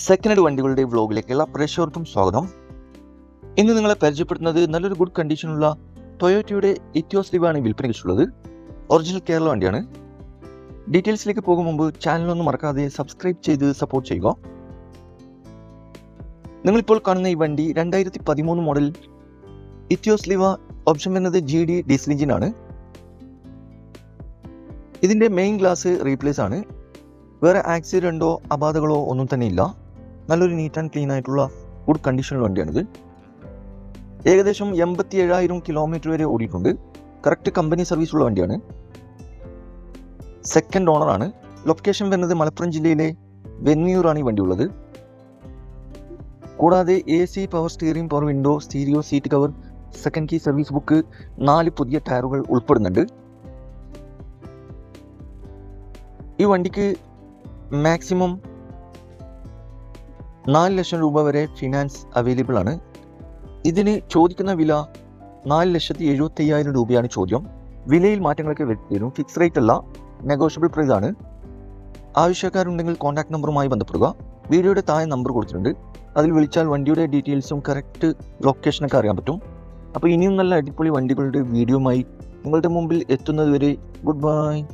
Second head വണ്ടികളുടെ വ്ലോഗിലേക്കുള്ള പ്രേക്ഷകർക്കും സ്വാഗതം. ഇന്ന് നിങ്ങളെ പരിചയപ്പെടുത്തുന്നത് നല്ലൊരു ഗുഡ് കണ്ടീഷനുള്ള ടൊയോറ്റയുടെ ഇറ്റിയോസ് ലിവാണ് വിൽപ്പന വെച്ചുള്ളത് ഒറിജിനൽ കേരള വണ്ടിയാണ്. ഡീറ്റെയിൽസിലേക്ക് പോകും മുമ്പ് ചാനലൊന്നും മറക്കാതെ സബ്സ്ക്രൈബ് ചെയ്ത് സപ്പോർട്ട് ചെയ്യുക. നിങ്ങളിപ്പോൾ കാണുന്ന ഈ വണ്ടി രണ്ടായിരത്തി പതിമൂന്ന് മോഡൽ ഇറ്റിയോസ് ലിവ ഓപ്ഷൻ വരുന്നത് ജി ഡി ഡീസൽ എഞ്ചിനാണ് ഇതിന്റെ മെയിൻ ഗ്ലാസ് റീപ്ലേസ് ആണ്. വേറെ ആക്സിഡന്റോ അപാധകളോ ഒന്നും തന്നെ ഇല്ല. നല്ലൊരു നീറ്റ് ആൻഡ് ക്ലീൻ ആയിട്ടുള്ള ഗുഡ് കണ്ടീഷനിൽ വണ്ടിയാണിത്. ഏകദേശം എൺപത്തി ഏഴായിരം കിലോമീറ്റർ വരെ ഓടിയിട്ടുണ്ട്. കറക്റ്റ് കമ്പനി സർവീസ് ഉള്ള വണ്ടിയാണ്. സെക്കൻഡ് ഓണറാണ് ലൊക്കേഷൻ വരുന്നത് മലപ്പുറം ജില്ലയിലെ വെന്നിയൂറാണ് ഈ വണ്ടി ഉള്ളത്. കൂടാതെ A C power steering power window stereo seat cover second key service book നാല് പുതിയ ടയറുകൾ ഉൾപ്പെടുന്നുണ്ട്. ഈ വണ്ടിക്ക് മാക്സിമം നാല് ലക്ഷം രൂപ വരെ ഫിനാൻസ് അവൈലബിൾ ആണ്. ഇതിന് ചോദിക്കുന്ന വില നാല് ലക്ഷത്തി എഴുപത്തി അയ്യായിരം രൂപയാണ് ചോദ്യം. വിലയിൽ മാറ്റങ്ങളൊക്കെ വരും. ഫിക്സ് റേറ്റ് അല്ല നെഗോഷ്യബിൾ പ്രൈസ് ആണ്. ആവശ്യക്കാരുണ്ടെങ്കിൽ കോൺടാക്ട് നമ്പറുമായി ബന്ധപ്പെടുക. വീഡിയോയുടെ താഴെ നമ്പർ കൊടുത്തിട്ടുണ്ട്. അതിൽ വിളിച്ചാൽ വണ്ടിയുടെ ഡീറ്റെയിൽസും കറക്റ്റ് ലൊക്കേഷനൊക്കെ അറിയാൻ പറ്റും. അപ്പോൾ ഇനിയും നല്ല അടിപൊളി വണ്ടികളുടെ വീഡിയോമായി നിങ്ങളുടെ മുമ്പിൽ എത്തുന്നത് വരെ ഗുഡ് ബൈ